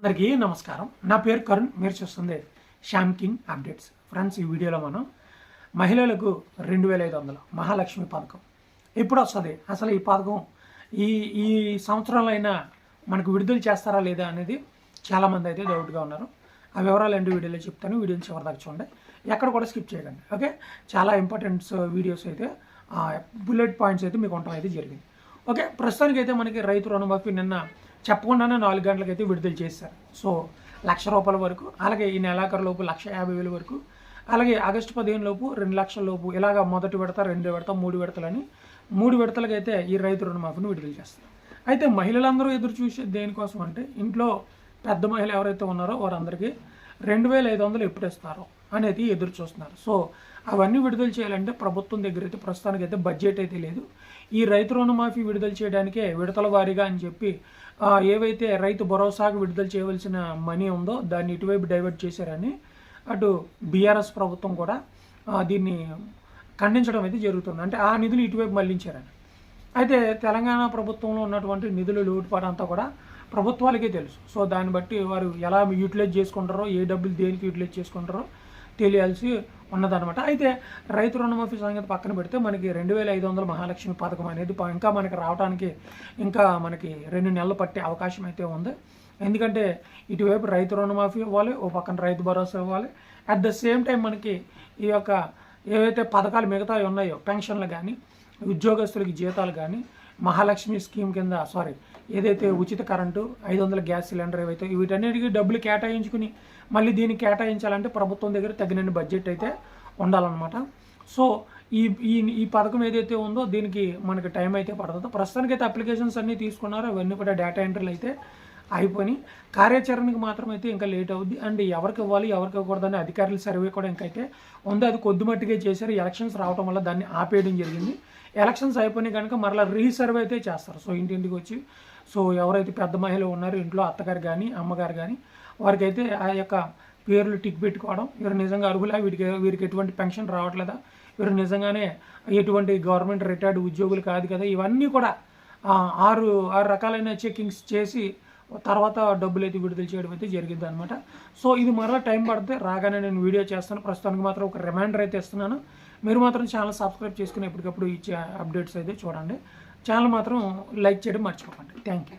అందరికీ నమస్కారం. నా పేరు కరుణ్. మీరు చూస్తుంది శ్యామ్ కింగ్ అప్డేట్స్. ఫ్రెండ్స్ ఈ వీడియోలో మనం మహిళలకు రెండు వేల ఐదు వందలు మహాలక్ష్మి పథకం. ఎప్పుడు వస్తుంది? అసలు ఈ పథకం ఈ ఈ సంవత్సరంలో అయినా మనకు విడుదల చేస్తారా లేదా అనేది చాలామంది అయితే డౌట్గా ఉన్నారు. ఆ వివరాలు ఏంటి వీడియోలో చెప్తాను. వీడియోని చివరి దాకా చూడండి. ఎక్కడ కూడా స్కిప్ చేయకండి. ఓకే? చాలా ఇంపార్టెంట్స్ వీడియోస్ అయితే బుల్లెట్ పాయింట్స్ అయితే మీకు ఉండటం అయితే జరిగింది. ఓకే ప్రస్తుతానికైతే మనకి రైతు రుణమాఫీ నిన్న చెప్పకుండానే నాలుగు గంటలకైతే విడుదల చేశారు. సో లక్ష రూపాయల వరకు అలాగే ఈ నెలాఖరు లోపు లక్ష యాభై వేల వరకు అలాగే ఆగస్టు పదిహేను లోపు రెండు లక్షల లోపు ఇలాగ మొదటి విడత రెండు విడత మూడు విడతలని మూడు విడతలకైతే ఈ రైతు రుణమాఫీని విడుదల చేస్తారు. అయితే మహిళలందరూ ఎదురు చూసే దేనికోసం అంటే ఇంట్లో పెద్ద మహిళలు ఎవరైతే ఉన్నారో వారందరికీ రెండు వేల ఐదు వందలు ఎప్పుడు ఇస్తారో అనేది ఎదురు చూస్తున్నారు. సో అవన్నీ విడుదల చేయాలంటే ప్రభుత్వం దగ్గర అయితే ప్రస్తుతానికి అయితే బడ్జెట్ అయితే లేదు. ఈ రైతు రుణమాఫీ విడుదల చేయడానికే విడతల వారీగా అని చెప్పి ఏవైతే రైతు భరోసాకు విడుదల చేయవలసిన మనీ ఉందో దాన్ని ఇటువైపు డైవర్ట్ చేశారని అటు బీఆర్ఎస్ ప్రభుత్వం కూడా దీన్ని ఖండించడం అయితే జరుగుతుంది. అంటే ఆ నిధులు ఇటువైపు మళ్ళించారని. అయితే తెలంగాణ ప్రభుత్వంలో ఉన్నటువంటి నిధుల లోటుపాటు అంతా కూడా ప్రభుత్వాలకే తెలుసు. సో దాన్ని బట్టి వారు ఎలా యూటిలైజ్ చేసుకుంటారో ఏ డబ్బులు దేనికి యూటిలైజ్ చేసుకుంటారో తెలియాల్సి ఉన్నదనమాట అయితే రైతు రుణమాఫీ సంగతి పక్కన పెడితే మనకి రెండు వేల ఐదు వందల మహాలక్ష్మి పథకం అనేది ఇంకా మనకి రావడానికి ఇంకా మనకి రెండు నెలలు పట్టే అవకాశం అయితే ఉంది. ఎందుకంటే ఇటువైపు రైతు రుణమాఫీ ఇవ్వాలి ఓ పక్కన రైతు భరోసా ఇవ్వాలి. అట్ ద సేమ్ టైం మనకి ఈ యొక్క ఏవైతే పథకాలు మిగతా ఉన్నాయో పెన్షన్లు కానీ ఉద్యోగస్తులకి జీతాలు కానీ మహాలక్ష్మి స్కీమ్ కింద సారీ ఏదైతే ఉచిత కరెంటు ఐదు వందల గ్యాస్ సిలిండర్ ఏవైతే వీటన్నిటికీ డబ్బులు కేటాయించుకుని మళ్ళీ దీన్ని కేటాయించాలంటే ప్రభుత్వం దగ్గర తగినన్ని బడ్జెట్ అయితే ఉండాలన్నమాట. సో ఈ ఈ ఈ పథకం ఏదైతే ఉందో దీనికి మనకి టైం అయితే పడుతుందో. ప్రస్తుతానికి అయితే అప్లికేషన్స్ అన్నీ తీసుకున్నారు. అవన్నీ కూడా డేటా ఎంట్రీలు అయితే అయిపోయి కార్యాచరణకు మాత్రం అయితే ఇంకా లేట్ అవుద్ది. అండ్ ఎవరికి ఇవ్వాలి ఎవరికి ఇవ్వకూడదని అధికారుల సర్వే కూడా ఇంకైతే ఉంది. అది కొద్దిమట్టుగా చేశారు. ఎలక్షన్స్ రావడం వల్ల దాన్ని ఆపేయడం జరిగింది. ఎలక్షన్స్ అయిపోయినాయి కనుక మరలా రీసర్వే అయితే చేస్తారు. సో ఇంటింటికి వచ్చి. సో ఎవరైతే పెద్ద మహిళ ఉన్నారో ఇంట్లో అత్తగారు కానీ అమ్మగారు కానీ వారికైతే ఆ యొక్క పేర్లు టిక్ పెట్టుకోవడం. వీరు నిజంగా అర్హులా? వీరికి వీరికి ఎటువంటి పెన్షన్ రావట్లేదా? వీరు నిజంగానే ఎటువంటి గవర్నమెంట్ రిటైర్డ్ ఉద్యోగులు కాదు కదా? ఇవన్నీ కూడా ఆరు ఆరు రకాలైన చెకింగ్స్ చేసి తర్వాత డబ్బులు అయితే విడుదల చేయడం అయితే జరిగింది అనమాట సో ఇది మరలా టైం పడితే రాగానే నేను వీడియో చేస్తాను. ప్రస్తుతానికి మాత్రం ఒక రిమైండర్ అయితే ఇస్తున్నాను. మీరు మాత్రం ఛానల్ సబ్స్క్రైబ్ చేసుకుని ఎప్పటికప్పుడు ఇచ్చే అప్డేట్స్ అయితే చూడండి. ఛానల్ మాత్రం లైక్ చేయడం మర్చిపోకండి. Thank you.